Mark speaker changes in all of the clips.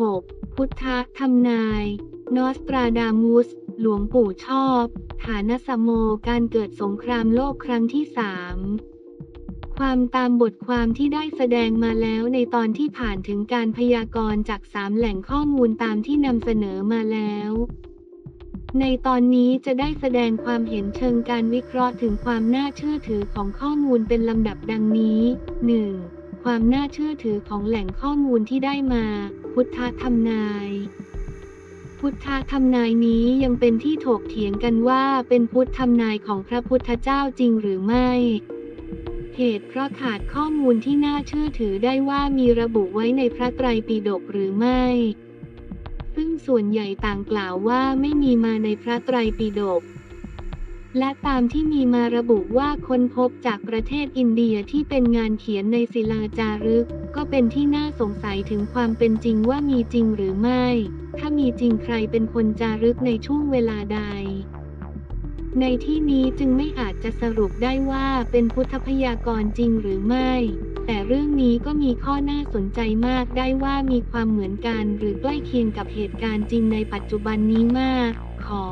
Speaker 1: 6. พุทธะทำนาย นอสตราดามุส หลวงปู่ชอบ ฐานสโมการเกิดสงครามโลกครั้งที่สามความตามบทความที่ได้แสดงมาแล้วในตอนที่ผ่านถึงการพยากรณ์จากสามแหล่งข้อมูลตามที่นำเสนอมาแล้วในตอนนี้จะได้แสดงความเห็นเชิงการวิเคราะห์ถึงความน่าเชื่อถือของข้อมูลเป็นลำดับดังนี้ 1. ความน่าเชื่อถือของแหล่งข้อมูลที่ได้มา พุทธทำนาย พุทธทำนายนี้ยังเป็นที่ถกเถียงกันว่าเป็นพุทธทำนายของพระพุทธเจ้าจริงหรือไม่เหตุเพราะขาดข้อมูลที่น่าเชื่อถือได้ว่ามีระบุไว้ในพระไตรปิฎกหรือไม่ ซึ่งส่วนใหญ่ต่างกล่าวว่าไม่มีมาในพระไตรปิฎก และตามที่มีมาระบุว่าค้นพบจากประเทศอินเดียที่เป็นงานเขียนในศิลาจารึก ก็เป็นที่น่าสงสัยถึงความเป็นจริงว่ามีจริงหรือไม่ ถ้ามีจริงใครเป็นคนจารึกในช่วงเวลาใด ในที่นี้จึงไม่อาจจะสรุปได้ว่าเป็นพุทธพยากรจริงหรือไม่ แต่เรื่องนี้ก็มีข้อน่าสนใจมากได้ว่ามีความเหมือนกันหรือใกล้เคียงกับเหตุการณ์จริงในปัจจุบันนี้มาก ขอ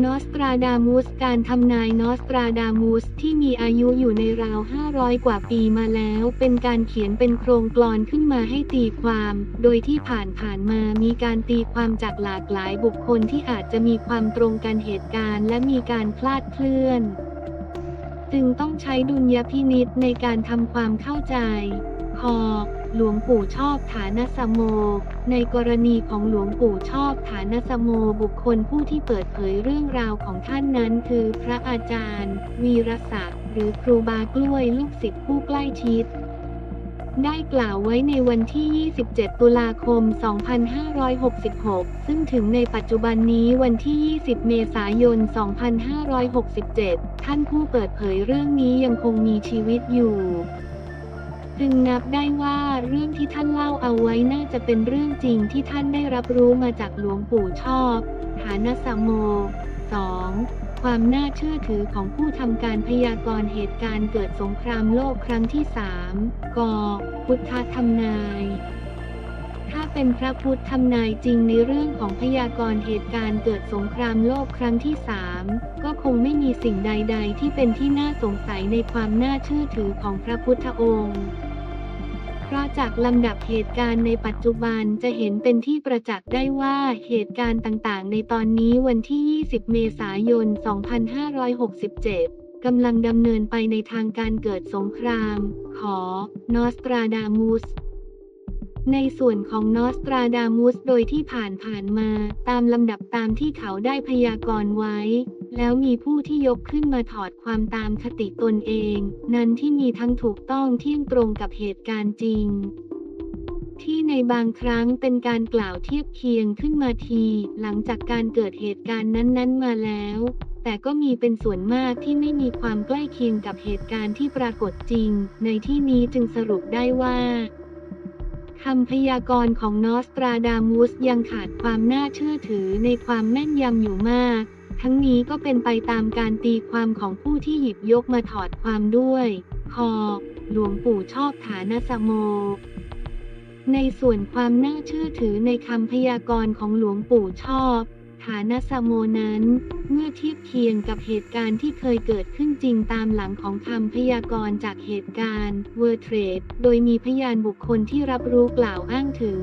Speaker 1: นอสตราดามุส การทำนายนอสตราดามุสที่มีอายุอยู่ในราว 500 กว่าปีมาแล้ว เป็นการเขียนเป็นโครงกลอนขึ้นมาให้ตีความ โดยที่ผ่านผ่านมามีการตีความจากหลากหลายบุคคลที่อาจจะมีความตรงกันเหตุการณ์และมีการคลาดเคลื่อน จึงต้องใช้ดุลยพินิษในการทำความเข้าใจคอ หลวงปู่ชอบฐานสโม ในกรณีของหลวงปู่ชอบฐานสโมบุคคลผู้ที่เปิดเผยเรื่องราวของท่านนั้นคือพระอาจารย์ วีรศักดิ์หรือครูบากล้วยลูกศิษย์ผู้ใกล้ชิดได้กล่าวไว้ในวันที่ 27 ตุลาคม 2566 ซึ่งถึงในปัจจุบันนี้วันที่ 20 เมษายน 2567 ท่านผู้เปิดเผยเรื่องนี้ยังคงมีชีวิตอยู่ จึงนับได้ว่าเรื่องที่ท่านเล่าเอาไว้น่าจะเป็นเรื่องจริงที่ท่านได้รับรู้มาจากหลวงปู่ชอบฐานสมโม 2. ความน่าเชื่อถือของผู้ทำการพยากรณ์เหตุการณ์เกิดสงครามโลกครั้งที่ 3กพุทธธรรมนาย ถ้าเป็นพระพุทธทำนายจริงในเรื่องของพยากรณ์เหตุการณ์เกิดสงครามโลกครั้งที่สามก็คงไม่มีสิ่งใด ๆ ที่เป็นที่น่าสงสัยในความน่าเชื่อถือของพระพุทธองค์เพราะจากลำดับเหตุการณ์ในปัจจุบันจะเห็นเป็นที่ประจักษ์ได้ว่าเหตุการณ์ต่างๆ ในตอนนี้วันที่ 20 เมษายน 2567 กำลังดำเนินไปในทางการเกิดสงคราม ขอนอสตราดามุส ในส่วนของนอสตราดามุสโดยที่ผ่านผ่านมาตามลำดับตามที่เขาได้พยากรณ์ไว้ แล้วมีผู้ที่ยกขึ้นมาถอดความตามคติตนเอง นั้นที่มีทั้งถูกต้องเที่ยงตรงกับเหตุการณ์จริง ที่ในบางครั้งเป็นการกล่าวเทียบเคียงขึ้นมาที หลังจากการเกิดเหตุการณ์นั้น ๆ มาแล้ว แต่ก็มีเป็นส่วนมากที่ไม่มีความใกล้เคียงกับเหตุการณ์ที่ปรากฏจริง ในที่นี้จึงสรุปได้ว่า คำพยากรณ์ของนอสตราดามุสยังขาดความน่าเชื่อถือในความแม่นยำอยู่มาก ทั้งนี้ก็เป็นไปตามการตีความของผู้ที่หยิบยกมาถอดความด้วย คอ หลวงปู่ชอบฐานสโม ในส่วนความน่าเชื่อถือในคำพยากรณ์ของหลวงปู่ชอบ ฐานสโมนั้น เมื่อเทียบเคียงกับเหตุการณ์ที่เคยเกิดขึ้นจริงตามหลังของคำพยากรณ์จากเหตุการณ์เวอร์เทรดโดยมีพยานบุคคลที่รับรู้กล่าวอ้างถึง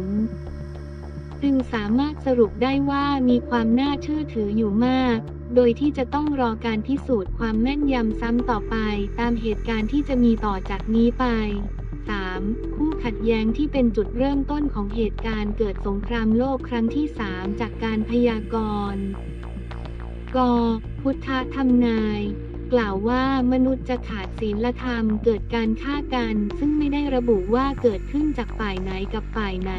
Speaker 1: จึงสามารถสรุปได้ว่ามีความน่าเชื่อถืออยู่มาก โดยที่จะต้องรอการพิสูจน์ความแม่นยำซ้ำต่อไป ตามเหตุการณ์ที่จะมีต่อจากนี้ไป 3. คู่ขัดแย้งที่เป็นจุดเริ่มต้นของเหตุการณ์เกิดสงครามโลกครั้งที่ 3 จากการพยากรณ์ ก พุทธทำนาย กล่าวว่ามนุษย์จะขาดศีลธรรมเกิดการฆ่ากัน ซึ่งไม่ได้ระบุว่าเกิดขึ้นจากฝ่ายไหนกับฝ่ายไหน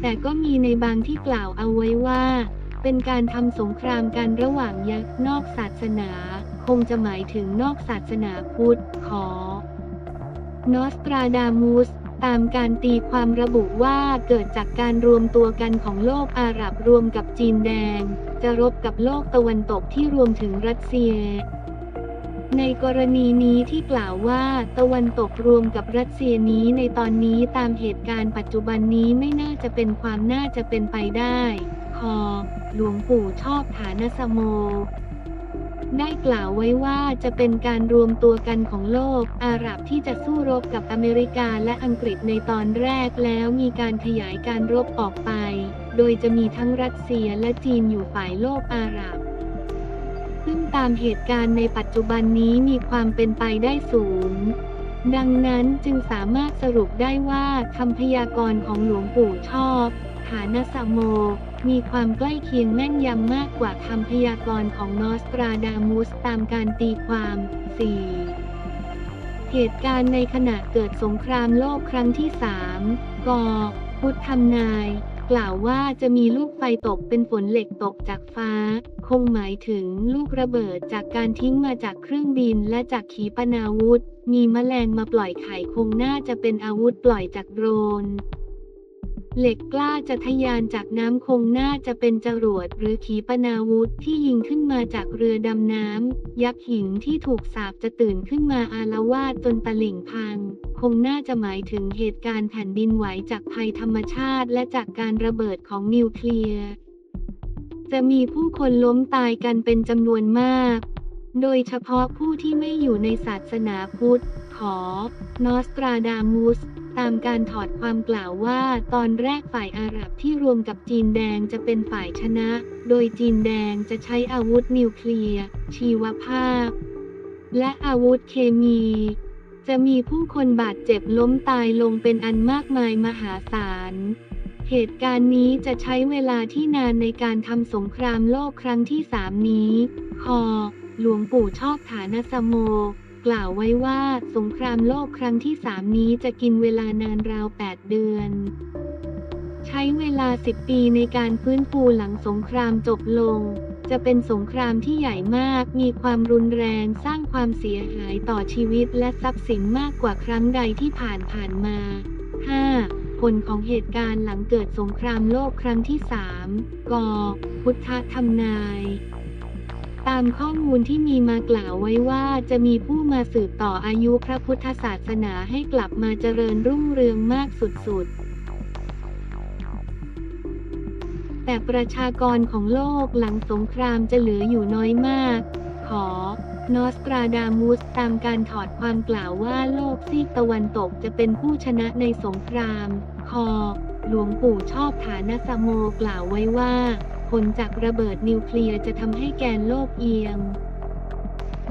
Speaker 1: แต่ก็มีในบางที่กล่าวเอาไว้ว่า เป็นการทำสงครามกันระหว่างยักษ์นอกศาสนา คงจะหมายถึงนอกศาสนาพุทธขอ นอสตราดามุสตามการตีความระบุว่าเกิดจากการรวมตัวกันของโลกอาหรับรวมกับจีนแดง จะรบกับโลกตะวันตกที่รวมถึงรัสเซีย ในกรณีนี้ที่กล่าวว่าตะวันตกรวมกับรัสเซียนี้ในตอนนี้ตามเหตุการณ์ปัจจุบันนี้ไม่น่าจะเป็นความน่าจะเป็นไปได้ คอ หลวงปู่ชอบฐานสโม ได้กล่าวไว้ว่าจะเป็นการรวมตัวกันของโลก อาหรับที่จะสู้รบกับอเมริกาและอังกฤษในตอนแรกแล้วมีการขยายการรบออกไป โดยจะมีทั้งรัสเซียและจีนอยู่ฝ่ายโลกอาหรับซึ่งตามเหตุการณ์ในปัจจุบันนี้มีความเป็นไปได้สูง ดังนั้นจึงสามารถสรุปได้ว่าคำพยากรณ์ของหลวงปู่ชอบฐานสโม มีความใกล้เคียงแม่นยำมากกว่าคำพยากรณ์ของนอสตราดามุสตามการตีความ 4. เหตุการณ์ในขณะเกิดสงครามโลกครั้งที่ 3 กพุทธทำนาย กล่าวว่าจะมีลูกไฟตกเป็นฝนเหล็กตกจากฟ้า คงหมายถึงลูกระเบิดจากการทิ้งมาจากเครื่องบินและจากขีปนาวุธ มีแมลงมาปล่อยไข่คงน่าจะเป็นอาวุธปล่อยจากโดรน เหล็กกล้าจะทะยานจากน้ำคงน่าจะเป็นจรวดหรือขีปนาวุธที่ยิงขึ้นมาจากเรือดำน้ำ ยักษ์หินที่ถูกสาบจะตื่นขึ้นมาอาละวาดจนตลิ่งพัง คงน่าจะหมายถึงเหตุการณ์แผ่นดินไหวจากภัยธรรมชาติและจากการระเบิดของนิวเคลียร์ จะมีผู้คนล้มตายกันเป็นจำนวนมาก โดยเฉพาะผู้ที่ไม่อยู่ในศาสนาพุทธ ขอนอสตราดามุส ตามการถอดความกล่าวว่า ตอนแรกฝ่ายอาหรับที่รวมกับจีนแดงจะเป็นฝ่ายชนะ โดยจีนแดงจะใช้อาวุธนิวเคลียร์ ชีวภาพ และอาวุธเคมี จะมีผู้คนบาดเจ็บล้มตายลงเป็นอันมากมายมหาศาลเหตุการณ์นี้จะใช้เวลาที่นานในการทำสงครามโลกครั้งที่สามนี้ คอ หลวงปู่ชอบฐานสโม กล่าวไว้ว่าสงครามโลกครั้งที่สามนี้จะกินเวลานานราว 8 เดือน ใช้เวลา 10 ปีในการฟื้นฟูหลังสงครามจบลง จะเป็นสงครามที่ใหญ่มาก มีความรุนแรงสร้างความเสียหายต่อชีวิตและทรัพย์สินมากกว่าครั้งใดที่ผ่านผ่านมา 5. ผลของเหตุการณ์หลังเกิดสงครามโลกครั้งที่ 3กพุทธธรรมนาย ตามข้อมูลที่มีมากล่าวไว้ว่าจะมีผู้มาสืบต่ออายุพระพุทธศาสนาให้กลับมาเจริญรุ่งเรืองมากสุดๆแต่ประชากรของโลกหลังสงครามจะเหลืออยู่น้อยมาก ขอนอสตราดามุสตามการถอดความกล่าวว่าโลกซีกตะวันตกจะเป็นผู้ชนะในสงคราม คอ หลวงปู่ชอบฐานสโมกล่าวไว้ว่าผลจากระเบิดนิวเคลียร์จะทำให้แกนโลกเอียง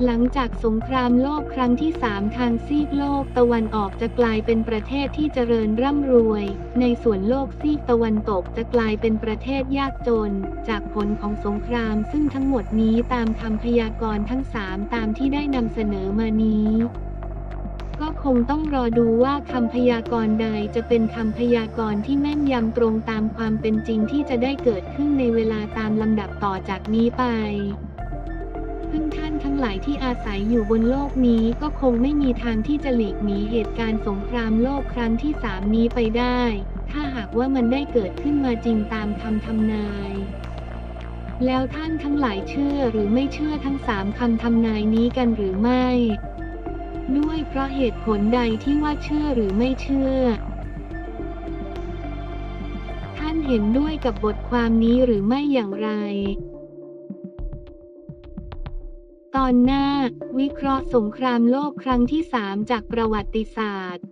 Speaker 1: หลังจากสงครามโลกครั้งที่สามทางซีกโลกตะวันออกจะกลายเป็นประเทศที่เจริญร่ำรวย ในส่วนโลกซีกตะวันตกจะกลายเป็นประเทศยากจน จากผลของสงครามซึ่งทั้งหมดนี้ตามคำพยากรณ์ทั้งสามตามที่ได้นำเสนอมานี้ คงต้องรอดูว่าคำพยากรณ์ใดจะเป็นคำพยากรณ์ที่แม่นยำตรงตามความเป็นจริงที่จะได้เกิดขึ้นในเวลาตามลำดับต่อจากนี้ไปซึ่งท่านทั้งหลายที่อาศัยอยู่บนโลกนี้ก็คงไม่มีทางที่จะหลีกหนีเหตุการณ์สงครามโลกครั้งที่สามนี้ไปได้ ถ้าหากว่ามันได้เกิดขึ้นมาจริงตามคำทำนาย แล้วท่านทั้งหลายเชื่อหรือไม่เชื่อทั้งสามคำทำนายนี้กันหรือไม่ ด้วยเพราะเหตุผลใดที่ว่าเชื่อหรือไม่เชื่อ ท่านเห็นด้วยกับบทความนี้หรือไม่อย่างไร ตอนหน้า วิเคราะห์สงครามโลกครั้งที่สามจากประวัติศาสตร์